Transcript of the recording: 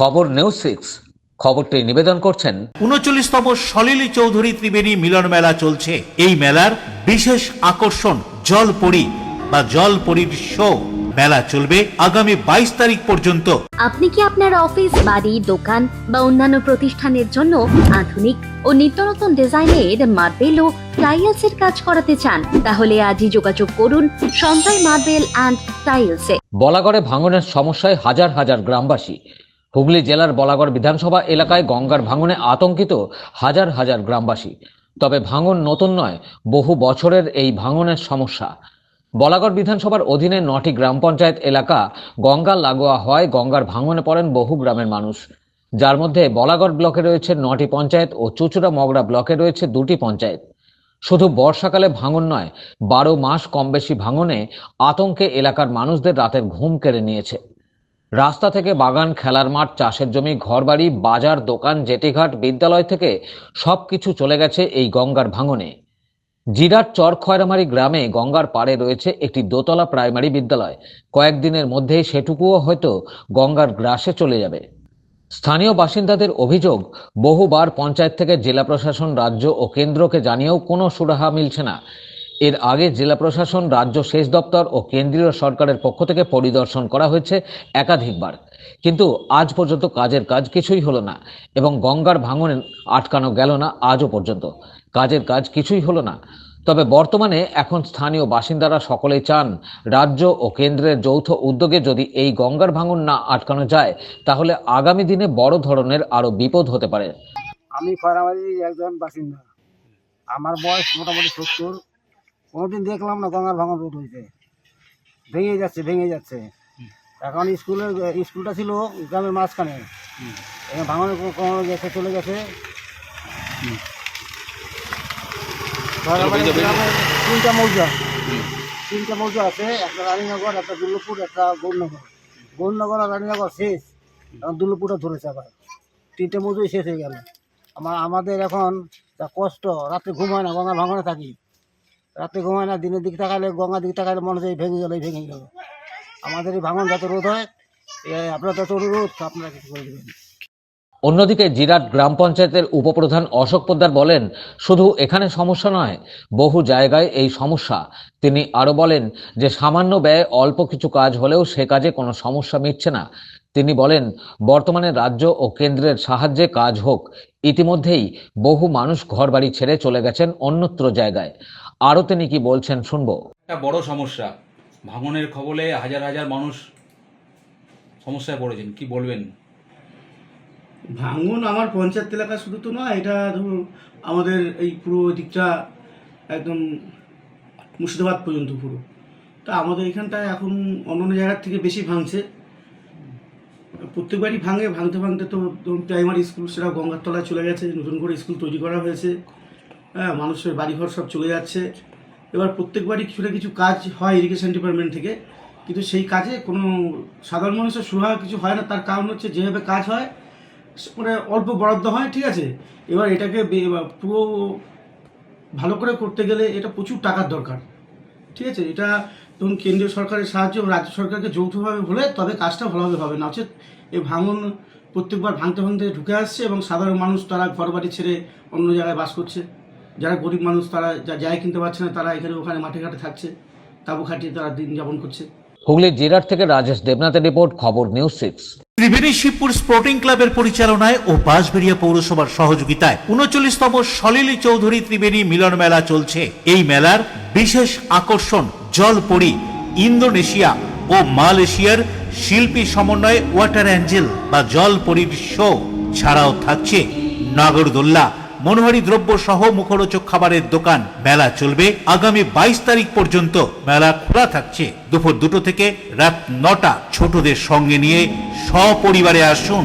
খবর news six. খবরটি নিবেদন করছেন উনচল্লিশতম সলিলি চৌধুরী ত্রিবেণী মিলন মেলা চলছে। এই মেলার বিশেষ আকর্ষণ জলপরি বা জলপরীর শো মেলা চলবে আগামী বাইশ তারিখ পর্যন্ত। আপনি কি আপনার অফিস বাড়ি দোকান বা অন্যান্য প্রতিষ্ঠানের জন্য আধুনিক ও নিত্যনতুন ডিজাইনের মার্বেল ও টাইলস এর কাজ করাতে চান? তাহলে আজই যোগাযোগ করুন সঞ্জয় মার্বেল অ্যান্ড টাইলসে। বলাগড়ে ভাঙনের সমস্যায় হাজার হাজার গ্রামবাসী হুগলি জেলার বলাগড় বিধানসভা এলাকায় গঙ্গার ভাঙনে আতঙ্কিত হাজার হাজার গ্রামবাসী। তবে ভাঙন নতুন নয়, বহু বছরের এই ভাঙনের সমস্যা। বলাগড় বিধানসভার অধীনে নটি গ্রাম পঞ্চায়েত এলাকা গঙ্গা লাগোয়া হয়, গঙ্গার ভাঙনে পড়েন বহু গ্রামের মানুষ। যার মধ্যে বলাগড় ব্লকে রয়েছে নটি পঞ্চায়েত ও চুচুড়া মগড়া ব্লকে রয়েছে দুটি পঞ্চায়েত। শুধু বর্ষাকালে ভাঙন নয়, বারো মাস কম বেশি ভাঙনে আতঙ্কে এলাকার মানুষদের রাতের ঘুম কেড়ে নিয়েছে। রাস্তা থেকে বাগান, খেলার মাঠ, চাষের জমি, ঘরবাড়ি, বাজার, দোকান, জেটিঘাট, বিদ্যালয় থেকে সবকিছু চলে গেছে এই গঙ্গার ভাঙনে। জিরাট চর খয়রামারি গ্রামে গঙ্গার পাড়ে রয়েছে একটি দোতলা প্রাইমারি বিদ্যালয়। কয়েকদিনের মধ্যেই সেটুকুও হয়তো গঙ্গার গ্রাসে চলে যাবে। স্থানীয় বাসিন্দাদের অভিযোগ, বহুবার পঞ্চায়েত থেকে জেলা প্রশাসন, রাজ্য ও কেন্দ্রকে জানিয়েও কোনো সুরাহা মিলছে না। এর আগে জেলা প্রশাসন, রাজ্য সেচ দপ্তর ও কেন্দ্রীয় সরকারের পক্ষ থেকে পরিদর্শন করা হয়েছে একাধিকবার। কিন্তু আজ পর্যন্ত কাজের কাজ কিছুই হলো না এবং গঙ্গার ভাঙনে আটকানো গেল না আজও পর্যন্ত। কাজের কাজ কিছুই হলো না। তবে বর্তমানে এখন স্থানীয় বাসিন্দারা সকলেই চান রাজ্য ও কেন্দ্রের যৌথ উদ্যোগে যদি এই গঙ্গার ভাঙন না আটকানো যায়, তাহলে আগামী দিনে বড় ধরনের আরও বিপদ হতে পারে। আমি একজন বাসিন্দা। আমার বয়স মোটামুটি সত্তর। কোনোদিন দেখলাম না গঙ্গার ভাঙন রোড হয়েছে। ভেঙে যাচ্ছে ভেঙে যাচ্ছে। এখন স্কুলের স্কুলটা ছিল গ্রামের মাঝখানে। এখানে ভাঙনে কোনো- গেছে চলে গেছে। তিনটা মৌজা। তিনটা মৌজা আছে একটা রানীনগর একটা দুর্লভপুর একটা গৌরনগর। গৌরনগর আর রানীনগর শেষ। এখন দুর্লভপুরটা ধরেছে আবার। তিনটে মজুরি শেষ হয়ে গেল। আমার আমাদের এখন যা কষ্ট রাত্রে ঘুম হয় না গঙ্গা ভাঙনে থাকি। রাত্রে ঘুমায় না, দিনের দিকে তাকালে, গঙ্গার দিকে তাকালে মনে এই ভেঙে গেল ভেঙে গেল। আমাদের এই ভাঙন যাতে রোধ হয় আপনার যত অনুরোধ, আপনারা কিছু করে দেবেন। অন্যদিকে জিরাট গ্রাম পঞ্চায়েতের উপপ্রধান অশোক পোদ্দার বলেন, শুধু এখানে সমস্যা নয়, বহু জায়গায় এই সমস্যা। তিনি আরও বলেন যে, সামান্য ব্যয়ে অল্প কিছু কাজ হলেও সে কাজে কোনো সমস্যা মিটছে না। তিনি বলেন, বর্তমানে রাজ্য ও কেন্দ্রের সাহায্যে কাজ হোক, ইতিমধ্যেই বহু মানুষ ঘরবাড়ি ছেড়ে চলে গেছেন অন্যত্র জায়গায়। আরও তিনি কি বলছেন শুনব। একটা বড় সমস্যা। ভাঙনের খবরে হাজার হাজার মানুষ সমস্যায় পড়েছেন কি বলবেন? ভাঙন আমার পঞ্চায়েত এলাকা শুধু তো নয় এটা ধরুন আমাদের এই পুরো দিকটা একদম মুর্শিদাবাদ পর্যন্ত পুরো। তা আমাদের এখানটায় এখন অন্যান্য জায়গার থেকে বেশি ভাঙছে। প্রত্যেকবারই ভাঙে ভাঙতে ভাঙতে তো ধরুন প্রাইমারি স্কুল সেটা গঙ্গার তলায় চলে গেছে নতুন করে স্কুল তৈরি করা হয়েছে। হ্যাঁ মানুষের বাড়িঘর সব চলে যাচ্ছে। এবার প্রত্যেকবারই কিছু না কিছু কাজ হয় ইরিগেশন ডিপার্টমেন্ট থেকে। কিন্তু সেই কাজে কোনো সাধারণ মানুষের সুরাহা কিছু হয় না। তার কারণ হচ্ছে যেভাবে কাজ হয় মানে অল্প বরাদ্দ হয়, ঠিক আছে? এবার এটাকে পুরো ভালো করে করতে গেলে এটা প্রচুর টাকার দরকার। ঠিক আছে? এটা ধরুন কেন্দ্রীয় সরকারের সাহায্য রাজ্য সরকারকে যৌথভাবে হলে তবে কাজটা ভালোভাবে হবে। না হচ্ছে এই ভাঙন প্রত্যেকবার ভাঙতে ভাঙতে ঢুকে আসছে এবং সাধারণ মানুষ তারা ঘরবাড়ি ছেড়ে অন্য জায়গায় বাস করছে। যারা গরিব মানুষ তারা যা যায় কিনতে পারছে না তারা এখানে ওখানে মাঠে ঘাটে থাকছে। তাবু খাটিয়ে তারা দিন যাপন করছে। হুগলির জিরাট থেকে রাজেশ দেবনাথের রিপোর্ট খবর news six. Tribeni Shibpur sporting ক্লাবের পরিচালনায় ও বাঁশবেড়িয়া পৌরসভার সহযোগিতায় উনচল্লিশতম সলিলি চৌধুরী ত্রিবেণী মিলন মেলা চলছে। এই মেলার বিশেষ আকর্ষণ জলপরি ইন্দোনেশিয়া ও মালয়েশিয়ার শিল্পী সমন্বয়ে ওয়াটার অ্যাঞ্জেল বা জলপরীর শো ছাড়াও থাকছে নাগরদোল্লা। মনোহারী দ্রব্য সহ মুখরোচক খাবারের দোকান, মেলা চলবে। আগামী বাইশ তারিখ পর্যন্ত মেলা খোলা থাকছে। দুপুর দুটো থেকে রাত নটা ছোটদের সঙ্গে নিয়ে সপরিবারে আসুন।